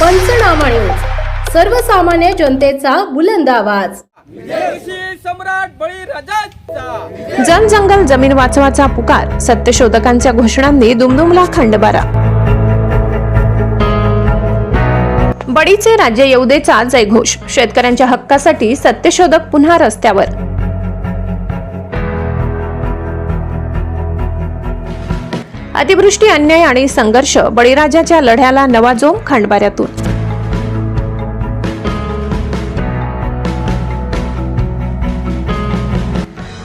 पंचनामा न्यूज सर्वसामान्य जनतेचा बुलंद आवाज. जन जंगल जमीन वाचवाचा पुकार सत्यशोधकांच्या घोषणांनी दुमदुमला खंडबारा. बडीचे राज्य येऊ देचा जयघोष. शेतकऱ्यांच्या हक्कासाठी सत्यशोधक पुन्हा रस्त्यावर. अतिवृष्टी अन्याय आणि संघर्ष बळीराजाच्या लढ्याला नवा जोम खंडबाऱ्यातून.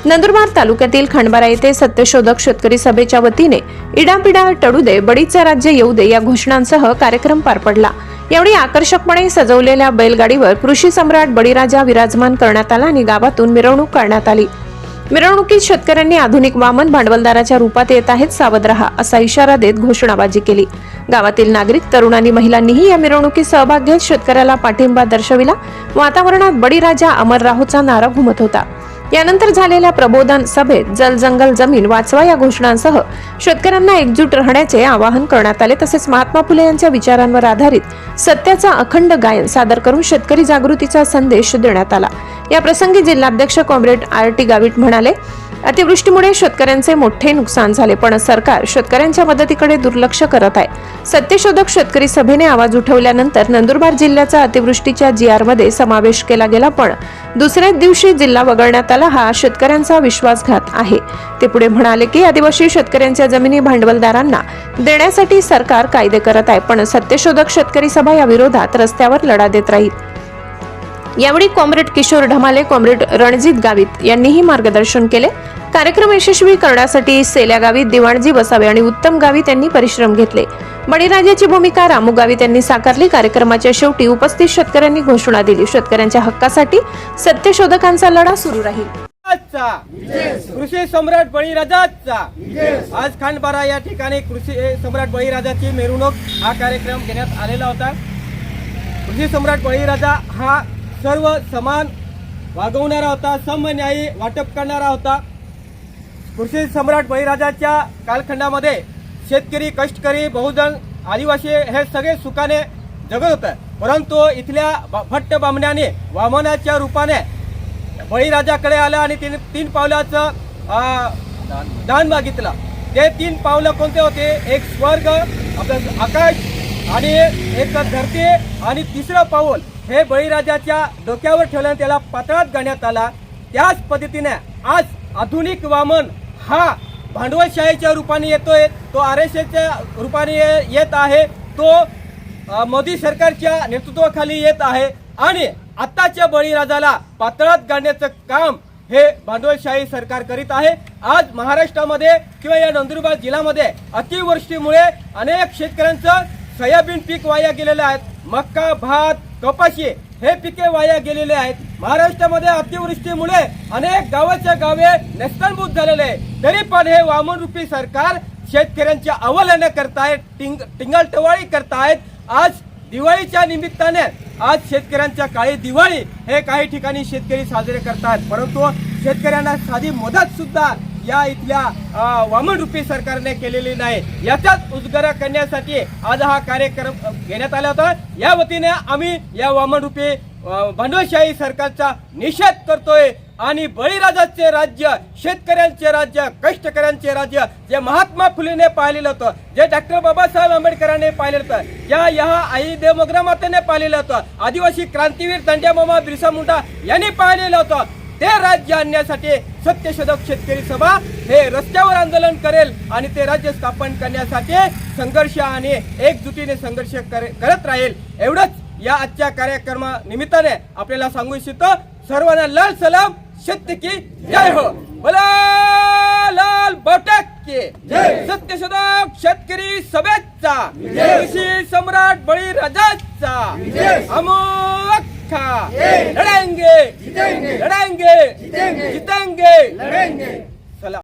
नंदुरबार तालुक्यातील खंडबारा येथे सत्यशोधक शेतकरी सभेच्या वतीने इडापिडा टळू दे बडीचे राज्य येऊ दे या घोषणांसह कार्यक्रम पार पडला. यावेळी आकर्षकपणे सजवलेल्या बैलगाडीवर कृषी सम्राट बळीराजा विराजमान करण्यात आला आणि गावातून मिरवणूक करण्यात आली. मिरवणुकीत शेतकऱ्यांनी आधुनिक वामन भांडवलदाराच्या रूपात येत आहेत सावध रहा असा इशारा देत घोषणाबाजी केली. गावातील नागरिक तरुणांनी महिलांनीही या मिरवणुकीत सहभाग घेत शेतकऱ्याला पाठिंबा दर्शविला. वातावरणात बळीराजा अमर राहूचा नारा घुमत होता. यानंतर झालेल्या प्रबोधन सभेत जल जंगल जमीन वाचवा या घोषणांसह शेतकऱ्यांना एकजूट राहण्याचे आवाहन करण्यात आले. तसेच महात्मा फुले यांच्या विचारांवर आधारित सत्याचा अखंड गायन सादर करून शेतकरी जागृतीचा संदेश देण्यात आला. या प्रसंगी जिल्हाध्यक्ष कॉम्रेड आर टी गावित म्हणाले अतिवृष्टीमुळे शेतकऱ्यांचे मोठे नुकसान झाले पण सरकार शेतकऱ्यांच्या मदतीकडे दुर्लक्ष करत आहे. सत्यशोधक शेतकरी सभेने आवाज उठवल्यानंतर नंदुरबार जिल्ह्याचा अतिवृष्टीच्या जी आरमध्ये समावेश केला गेला पण दुसऱ्याच दिवशी जिल्हा वगळण्यात आला हा शेतकऱ्यांचा विश्वासघात आहे. ते पुढे म्हणाले की आदिवासी शेतकऱ्यांच्या जमिनी भांडवलदारांना देण्यासाठी सरकार कायदे करत आहे पण सत्यशोधक शेतकरी सभा या विरोधात रस्त्यावर लढा देत राहील. यावेळी कॉम्रेड किशोर ढमाले कॉम्रेड रणजित गावित यांनीही मार्गदर्शन केले. कार्यक्रम यशस्वी करण्यासाठी सेल्या गावित दिवाणजी बसावे आणि उत्तम गावित यांनी परिश्रम घेतले. बळीराजाची भूमिका रामू गावित यांनी साकारली. कार्यक्रमाच्या शेवटी उपस्थित शेतकऱ्यांनी घोषणा दिली. शेतकऱ्यांच्या हक्कासाठी सत्यशोधकांचा लढा सुरू राहील. कृषी सम्राट बळीराजाचा आज खांडबारा या ठिकाणी कृषी सम्राट बळीराजाची मिरवणूक हा कार्यक्रम घेण्यात आलेला होता. कृषी सम्राट बळीराजा हा सर्व समान वागवणारा होता समन्यायी वाटप करणारा होता. कृषी सम्राट बळीराजाच्या कालखंडामध्ये शेतकरी कष्टकरी बहुजन आदिवासी हे सगळे सुखाने जगत होतं. परंतु इथल्या भट्ट बामण्याने वामनाच्या रूपाने बळीराजाकडे आला आणि तीन तीन पावलाचं दान मागितलं. ते तीन पावलं कोणते होते? एक स्वर्ग आपलं आकाश आणि एक धरती आणि तिसरं पाऊल. हे बळीराजाच्या डोक्यावर ठेवल्याने त्याला पातळात गाण्यात आला. त्याच पद्धतीने आज आधुनिक वामन हा भांडवलशाहीच्या रूपाने येतोय. तो आर एस एसच्या रूपाने येत आहे. तो मोदी सरकारच्या नेतृत्वाखाली येत आहे. आणि आत्ताच्या बळीराजाला पातळात गाडण्याचं काम हे भांडवलशाही सरकार करीत आहे. आज महाराष्ट्रामध्ये किंवा या नंदुरबार जिल्ह्यामध्ये अतिवृष्टीमुळे अनेक शेतकऱ्यांचं सोयाबीन पीक वाया गेलेलं आहे. मक्का भात कपाशी हे पिके वाया गेलेले आहेत. महाराष्ट्रामध्ये अतिवृष्टीमुळे अनेक गावाच्या गावे नेस्तनभूत झालेले आहे तरी पण हे वामनरूपी सरकार शेतकऱ्यांच्या अवलंब करतायत टिंग टिंगलटवाळी करतायत. आज दिवाळीच्या निमित्ताने आज शेतकऱ्यांच्या काळी दिवाळी हे काही ठिकाणी शेतकरी साजरे करतात. परंतु शेतकऱ्यांना साधी मदत सुद्धा या इथल्या वामनरूपी सरकारने केलेली नाही. याचाच उद्गार करण्यासाठी आज हा कार्यक्रम घेण्यात आला होता. या वतीने आम्ही या वामनरूपी भांडवलशाही सरकारचा निषेध करतोय. आणि बळीराजाचे राज्य शेतकऱ्यांचे राज्य कष्टकऱ्यांचे राज्य जे महात्मा फुलेने पाहिलेलं होतं जे डॉक्टर बाबासाहेब आंबेडकरांनी पाहिलेलं होतं ज्या या आई देवमग्रा मातेने पाहिलेलं होतं आदिवासी क्रांतीवीर दंड्या मामा बिरसा मुंडा यांनी पाहिलेलं होतं. ते राज्य आणण्यासाठी सत्यशोधक शेतकरी सभा हे रस्त्यावर आंदोलन करेल आणि ते राज्य स्थापन करण्यासाठी संघर्ष आणि एकजुटीने संघर्ष करे- करत राहील. एवढंच या आजच्या कार्यक्रमा निमित्ताने आपल्याला सांगू इच्छितो. सर्वांना लाल सलाम. सत्य की जय हो. बोला लाल बटक के सत्यशोधक शेतकरी सभेचा. कृषी सम्राट बळीराजाचा. अमोखा लढेंगे लढेंगे जितेंगे